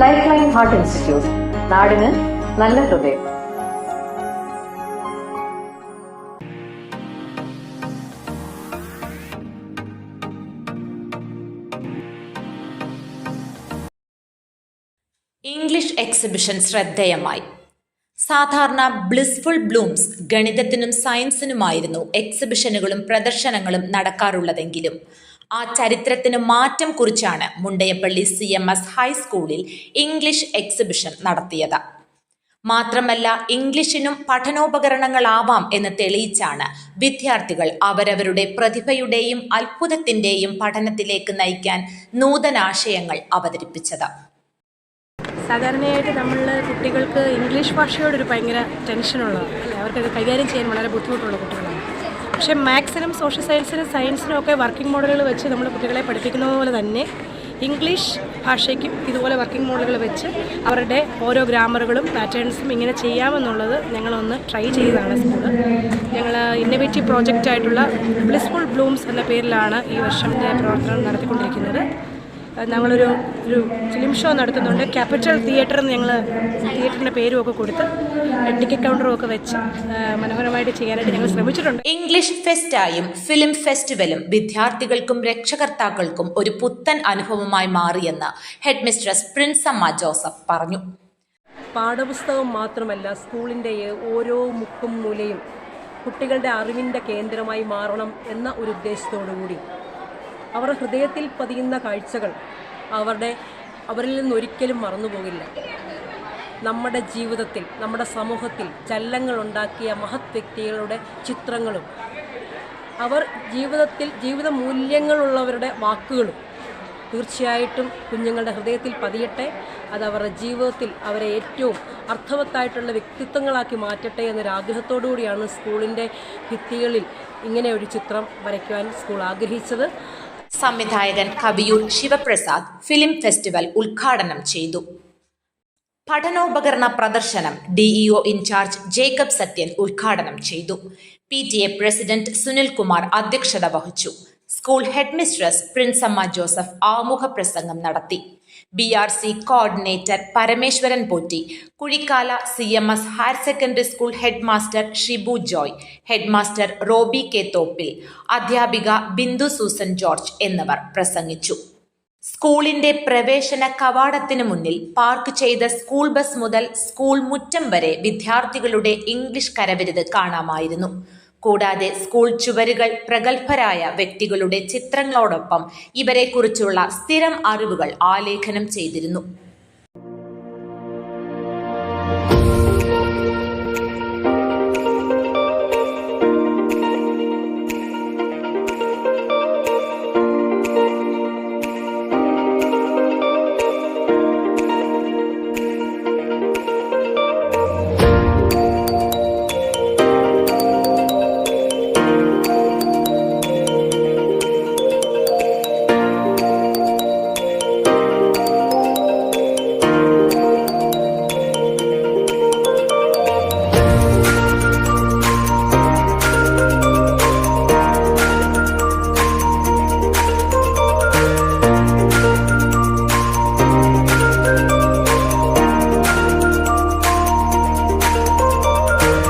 Life line heart institute നാടിന് നല്ല ഹൃദയം. ഇംഗ്ലീഷ് എക്സിബിഷൻ ശ്രദ്ധേയമായി. സാധാരണ ബ്ലിസ്ഫുൾ ബ്ലൂംസ് ഗണിതത്തിനും സയൻസിനുമായിരുന്നു എക്സിബിഷനുകളും പ്രദർശനങ്ങളും നടക്കാറുള്ളതെങ്കിലും ആ ചരിത്രത്തിന് മാറ്റം കുറിച്ചാണ് മുണ്ടയപ്പള്ളി സി എം എസ് ഹൈസ്കൂളിൽ ഇംഗ്ലീഷ് എക്സിബിഷൻ നടത്തിയത്. മാത്രമല്ല ഇംഗ്ലീഷിനും പഠനോപകരണങ്ങളാവാം എന്ന് തെളിയിച്ചാണ് വിദ്യാർത്ഥികൾ അവരവരുടെ പ്രതിഭയുടെയും അത്ഭുതത്തിന്റെയും പഠനത്തിലേക്ക് നയിക്കാൻ നൂതനാശയങ്ങൾ അവതരിപ്പിച്ചത്. സാധാരണയായിട്ട് നമ്മൾ കുട്ടികൾക്ക് ഇംഗ്ലീഷ് ഭാഷയോടൊരു ഭയങ്കര ടെൻഷനുള്ളതാണ് അല്ലെ? അവർക്കത് കൈകാര്യം ചെയ്യാൻ വളരെ ബുദ്ധിമുട്ടുള്ള കുട്ടികളാണ്. പക്ഷേ മാത്സിനും സോഷ്യൽ സയൻസിനും സയൻസിനും ഒക്കെ വർക്കിംഗ് മോഡലുകൾ വെച്ച് നമ്മൾ കുട്ടികളെ പഠിപ്പിക്കുന്നത് പോലെ തന്നെ ഇംഗ്ലീഷ് ഭാഷയ്ക്കും ഇതുപോലെ വർക്കിംഗ് മോഡലുകൾ വെച്ച് അവരുടെ ഓരോ ഗ്രാമറുകളും പാറ്റേൺസും ഇങ്ങനെ ചെയ്യാമെന്നുള്ളത് ഞങ്ങളൊന്ന് ട്രൈ ചെയ്തതാണ് സ്കൂൾ. ഞങ്ങൾ ഇന്നവേറ്റീവ് പ്രോജക്റ്റായിട്ടുള്ള ബ്ലിസ്ഫുൾ ബ്ലൂംസ് എന്ന പേരിലാണ് ഈ വർഷം പ്രവർത്തനം നടത്തിക്കൊണ്ടിരിക്കുന്നത്. ഞങ്ങളൊരു ഒരു ഫിലിം ഷോ നടത്തുന്നുണ്ട്. ക്യാപിറ്റൽ തിയേറ്റർ എന്ന് ഞങ്ങൾ തിയേറ്ററിന്റെ പേരും ഒക്കെ കൊടുത്ത് ടിക്കറ്റ് കൗണ്ടറും ഒക്കെ വെച്ച് മനോഹരമായിട്ട് ചെയ്യാനായിട്ട് ഞങ്ങൾ ശ്രമിച്ചിട്ടുണ്ട്. ഇംഗ്ലീഷ് ഫെസ്റ്റായും ഫിലിം ഫെസ്റ്റിവലും വിദ്യാർത്ഥികൾക്കും രക്ഷകർത്താക്കൾക്കും ഒരു പുത്തൻ അനുഭവമായി മാറിയെന്ന് ഹെഡ് മിസ്ട്രസ് പ്രിൻസമ്മ ജോസഫ് പറഞ്ഞു. പാഠപുസ്തകം മാത്രമല്ല സ്കൂളിന്റെ ഓരോ മുക്കും മൂലയും കുട്ടികളുടെ അറിവിന്റെ കേന്ദ്രമായി മാറണം എന്ന ഒരു ഉദ്ദേശത്തോടു കൂടി അവരുടെ ഹൃദയത്തിൽ പതിയുന്ന കാഴ്ചകൾ അവരുടെ അവരിൽ നിന്നൊരിക്കലും മറന്നുപോകില്ല. നമ്മുടെ ജീവിതത്തിൽ നമ്മുടെ സമൂഹത്തിൽ ചലനങ്ങൾ ഉണ്ടാക്കിയ മഹത് വ്യക്തികളുടെ ചിത്രങ്ങളും അവർ ജീവിതത്തിൽ ജീവിത മൂല്യങ്ങളുള്ളവരുടെ വാക്കുകളും തീർച്ചയായിട്ടും കുഞ്ഞുങ്ങളുടെ ഹൃദയത്തിൽ പതിയട്ടെ അത് അവരുടെ ജീവിതത്തിൽ അവരെ ഏറ്റവും അർത്ഥവത്തായിട്ടുള്ള വ്യക്തിത്വങ്ങളാക്കി മാറ്റട്ടെ എന്നൊരാഗ്രഹത്തോടു കൂടിയാണ് സ്കൂളിന്റെ ഭിത്തികളിൽ ഇങ്ങനെ ഒരു ചിത്രം വരയ്ക്കുവാൻ സ്കൂൾ ആഗ്രഹിച്ചത്. സംവിധായകൻ കവിയൂർ ശിവപ്രസാദ് ഫിലിം ഫെസ്റ്റിവൽ ഉദ്ഘാടനം ചെയ്തു. പഠനോപകരണ പ്രദർശനം ഡിഇഒ ഇൻചാർജ് ജേക്കബ് സത്യൻ ഉദ്ഘാടനം ചെയ്തു. P T A president Sunilkumar അധ്യക്ഷത വഹിച്ചു. സ്കൂൾ ഹെഡ്മിസ്ട്രസ് പ്രിൻസമ്മ ജോസഫ് ആമുഖ പ്രസംഗം നടത്തി. B R C coordinator Parameswaran Potti. Kuzhikkala C M S higher secondary school head master Shibu Joy. Head master Roby K Thoppil. അധ്യാപിക Bindu Susan George എന്നിവർ പ്രസംഗിച്ചു. സ്കൂളിന്റെ പ്രവേശന കവാടത്തിന് മുന്നിൽ പാർക്ക് ചെയ്ത സ്കൂൾ ബസ് മുതൽ സ്കൂൾ മുറ്റം വരെ വിദ്യാർത്ഥികളുടെ ഇംഗ്ലീഷ് കരവിരുത് കാണാമായിരുന്നു. കൂടാതെ സ്കൂൾ ചുവരുകൾ പ്രഗത്ഭരായ വ്യക്തികളുടെ ചിത്രങ്ങളോടൊപ്പം ഇവരെക്കുറിച്ചുള്ള സ്ഥിരം അറിവുകൾ ആലേഖനം ചെയ്തിരുന്നു.